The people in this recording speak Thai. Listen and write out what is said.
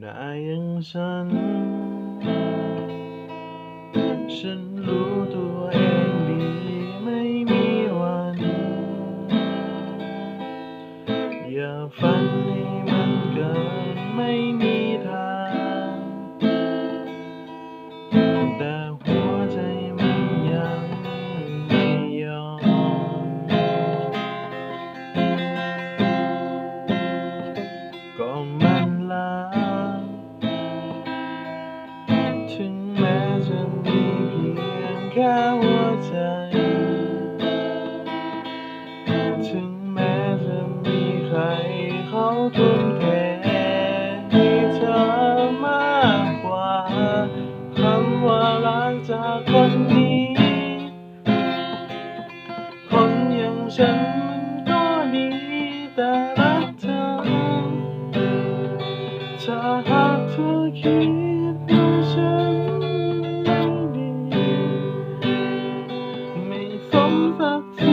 นายอย่างฉัน ฉันรู้ตัวเองดีไม่มีวัน อย่าฝันให้มันเกินไม่มีทาง แต่หัวใจมันยังไม่ยอม ก็ จะมีเพียงแค่หัวใจ ถึงแม้จะมีใครเขาทุ่มเทให้เธอมากกว่าคำว่ารักจากคนนี้ คนอย่างฉันมันก็ดีแต่รักเธอถ้าหากเธอคิดว่าฉัน from the.